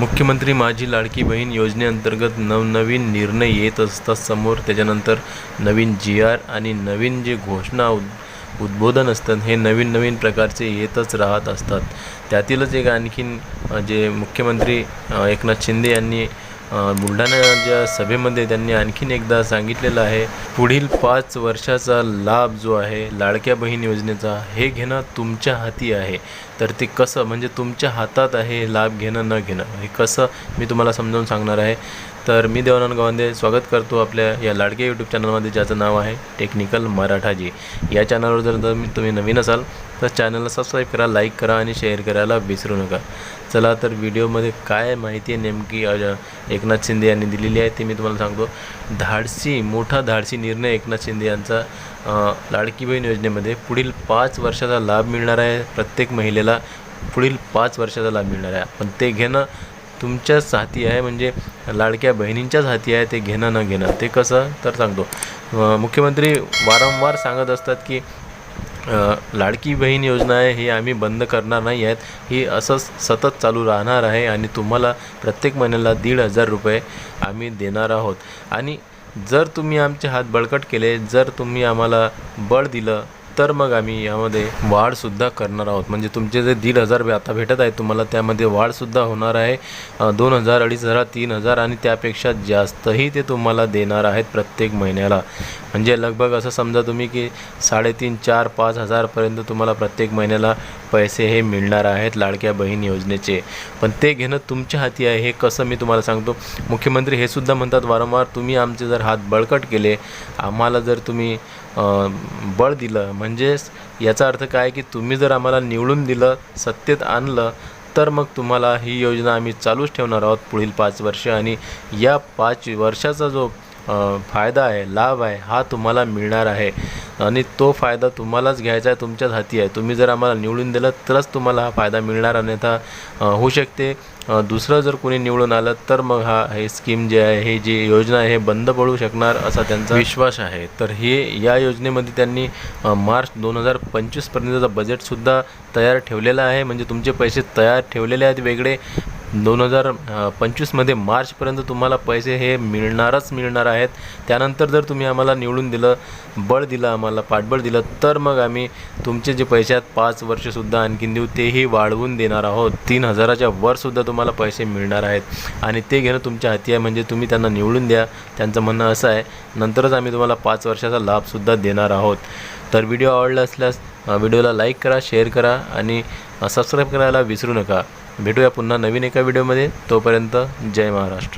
मुख्यमंत्री माझी लाडकी बहीण योजनेअंतर्गत नवनवीन निर्णय येत असतात. समोर त्याच्यानंतर नवीन जी आर आणि नवीन जे घोषणा उद उद्बोधन असतात हे नवीन नवीन प्रकारचे येतच राहत असतात. त्यातीलच एक आणखीन जे मुख्यमंत्री एकनाथ शिंदे यांनी बुलढाणा ज्या सभेमध्ये त्यांनी आणखीन एकदा सांगितलेलं आहे पुढील पाच वर्षाचा लाभ जो आहे लाडक्या बहीण योजनेचा हे घेणं तुमच्या हाती आहे. तर ते कसं म्हणजे तुमच्या हातात आहे हे लाभ घेणं न घेणं हे कसं मी तुम्हाला समजावून सांगणार आहे. तर मी देवानंद गवांदे स्वागत करतो आपल्या या लाडक्या यूट्यूब चॅनलमध्ये ज्याचं नाव आहे टेक्निकल मराठाजी. या चॅनलवर जर तुम्ही नवीन असाल तर चॅनलला सबस्क्राईब करा लाईक करा आणि शेअर करायला विसरू नका. चला तर व्हिडिओमध्ये काय माहिती आहे नेमकी एकनाथ शिंदे यांनी दिलेली आहे ते मी तुम्हाला सांगतो. धाडसी मोठा धाडसी निर्णय एकनाथ शिंदे यांचा. लाडकी बहीण योजनेमध्ये पुढील पाच वर्षाचा लाभ मिळणार आहे. प्रत्येक महिलेला पुढील पाच वर्षाचा लाभ मिळणार आहे. पण ते घेणं तुमच्याच हाती आहे म्हणजे लाडक्या बहिणींच्याच हाती आहे ते घेणं न घेणं. ते कसं? तर सांगतो. मुख्यमंत्री वारंवार सांगत असतात की लाडकी बहीण योजना आहे ही आम्ही बंद करणार नाही आहेत. ही असंच सतत चालू राहणार आहे आणि तुम्हाला प्रत्येक महिन्याला दीड हजार रुपये आम्ही देणार आहोत. आणि जर तुम्ही आमचे हात बळकट केले जर तुम्ही आम्हाला बळ दिलं तर मग आम्ही यामध्ये वाढसुद्धा करणार आहोत. म्हणजे तुमचे जे दीड हजार आता भेटत आहे तुम्हाला त्यामध्ये वाढसुद्धा होणार आहे. दोन हजार अडीच हजार तीन हजार आणि त्यापेक्षा जास्तही ते तुम्हाला देणार आहेत प्रत्येक महिन्याला. म्हणजे लगभग असं समजा तुम्ही की साडेतीन चार पाच हजारपर्यंत तुम्हाला प्रत्येक महिन्याला पैसे हे मिळणार आहेत लाडक्या बहीण योजनेचे. पण ते घेणं तुमच्या हाती आहे हे कसं मी तुम्हाला सांगतो. मुख्यमंत्री हे सुद्धा म्हणतात वारंवार तुम्ही आमचे जर हात बळकट केले आम्हाला जर तुम्ही बळ दिलं म्हणजेच याचा अर्थ काय की तुम्ही जर आम्हाला निवडून दिलं सत्तेत आणलं तर मग तुम्हाला ही योजना आम्ही चालूच ठेवणार आहोत पुढील पाच वर्ष आणि या पाच वर्षाचा जो फायदा आहे लाभ आहे हा तुम्हाला मिळणार आहे. आणि तो फायदा तुम्हालाच घ्यायचा आहे तुमच्याच हाती आहे. तुम्ही जर आम्हाला निवडून दिलं तरच तुम्हाला हा फायदा मिळणार अन्यथा होऊ शकते. दुसरं जर कोणी निवडून आलं तर मग हा हे स्कीम जे आहे हे जी योजना आहे हे बंद पडू शकणार असा त्यांचा विश्वास आहे. तर हे या योजनेमध्ये त्यांनी मार्च दोन हजार पंचवीसपर्यंतचा बजेटसुद्धा तयार ठेवलेला आहे. म्हणजे तुमचे पैसे तयार ठेवलेले आहेत वेगळे. दोन हजार पंचवीसमध्ये मार्चपर्यंत तुम्हाला पैसे हे मिळणारच मिळणार आहेत. त्यानंतर जर तुम्ही आम्हाला निवडून दिलं बळ दिलं आम्हाला पाठबळ दिलं तर मग आम्ही तुमचे जे पैसे आहेत पाच वर्षसुद्धा आणखीन देऊ तेही वाढवून देणार आहोत. तीन हजाराच्या वरसुद्धा तुम्हाला पैसे मिळणार आहेत. आणि ते घेणं तुमच्या हाती आहे म्हणजे तुम्ही त्यांना निवडून द्या. त्यांचं म्हणणं असं आहे नंतरच आम्ही तुम्हाला पाच वर्षाचा लाभसुद्धा देणार आहोत. तर व्हिडिओ आवडला असल्यास व्हिडिओला लाईक करा शेअर करा आणि सबस्क्राईब करायला विसरू नका. भेटूया पुन्हा नवीन एका व्हिडिओमध्ये. तोपर्यंत जय महाराष्ट्र.